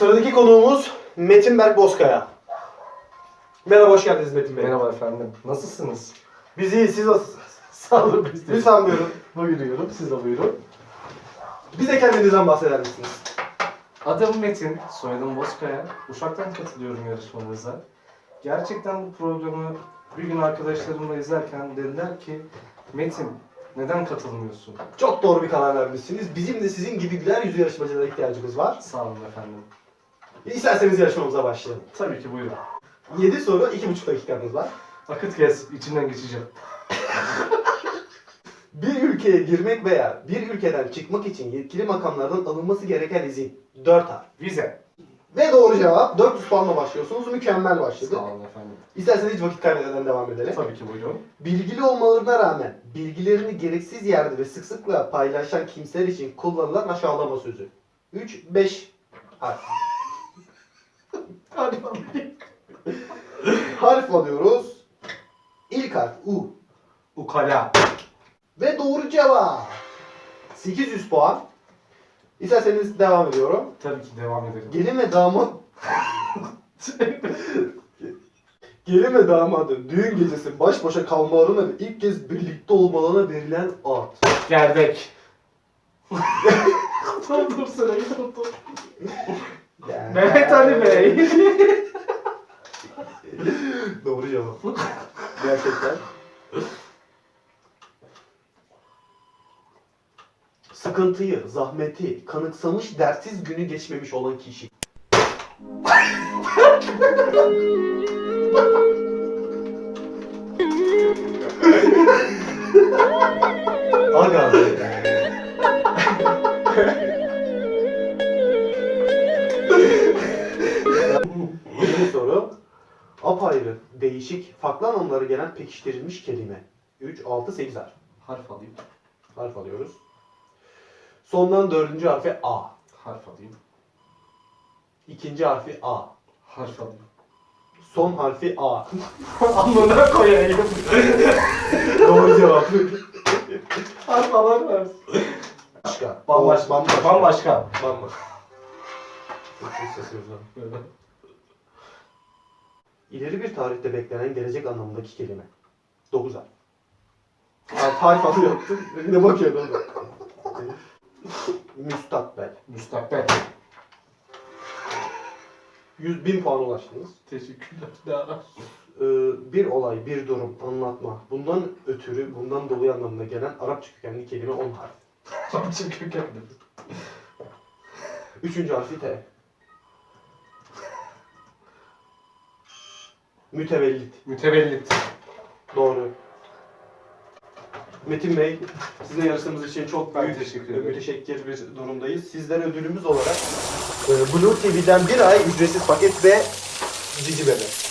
Sıradaki konuğumuz Metin Berk Bozkaya. Merhaba, hoş geldiniz Metin Bey. Merhaba efendim. Nasılsınız? Biz iyiyiz, siz nasılsınız? Sağ olun biz de. Lütfen buyurun. Buyuruyorum. Siz de buyurun. Bize kendinizden bahseder misiniz? Adım Metin. Soyadım Bozkaya. Uşak'tan katılıyorum yarışmanıza. Gerçekten bu programı bir gün arkadaşlarımla izlerken dediler ki Metin neden katılmıyorsun? Çok doğru bir karar vermişsiniz. Bizim de sizin gibi güler yüzlü yarışmacılara ihtiyacımız var. Sağ olun efendim. İsterseniz yarışmamıza başlayalım. Tabii ki buyurun. 7 soru, 2,5 dakikanız var. Akıt kes. içinden geçeceğim. Bir ülkeye girmek veya bir ülkeden çıkmak için yetkili makamlardan alınması gereken izin. 4 harf. Vize. Ve doğru cevap 400 puanla başlıyorsunuz. Mükemmel başladı. Sağ olun efendim. İsterseniz hiç vakit kaybetmeden devam edelim. Tabii ki buyurun. Bilgili olmalarına rağmen bilgilerini gereksiz yerde ve sık sıkla paylaşan kimseler için kullanılan aşağılama sözü. 3, 5 harf. Hadi Harf alıyoruz. İlk harf U. Ukala. Ve doğru cevap. 800 puan. İsterseniz devam ediyorum. Tabii ki devam edelim. Gelin ve damat... Gelin ve damadın düğün gecesi baş başa kalmalarına ve ilk kez birlikte olmalarına verilen ad. Gerdek. dur dur sırayı Yani- Mehmet Ali Bey. Doğru cevap. Gerçekten. Sıkıntıyı, zahmeti, kanıksamış dertsiz günü geçmemiş olan kişi. Aga Yeni soru. Apayrı, değişik, farklı anlamlara gelen pekiştirilmiş kelime. 3, 6, 8 harf. Harf alayım. Harf alıyoruz. Sondan dördüncü harfi A. Harf alayım. İkinci harfi A. Harf alayım. Son harfi A. Amına koyayım. Doğru cevap. Harf alan var. Başka. Bambaşka. Bambaşka. Bambaşka. Bambaşka. Ha. İleri bir tarihte beklenen gelecek anlamındaki kelime. 9 harf. Harf, harf alıyor. ne bakıyorsun oğlum? Müstakbel. Müstakbel. 100 bin puan ulaştınız. Teşekkürler. Daha. Ee, bir olay, bir durum, anlatma. Bundan ötürü, bundan dolayı anlamına gelen Arapça kökenli kelime 10 harf. Çok kökenli. Üçüncü harfi T. Mütevellit. Mütevellit. Doğru. Metin Bey, size yarıştığımız için çok Ben büyük teşekkür ederim. müteşekkir bir durumdayız. Sizlere ödülümüz olarak e, Blue TV'den bir ay ücretsiz paket ve Cici Bebe.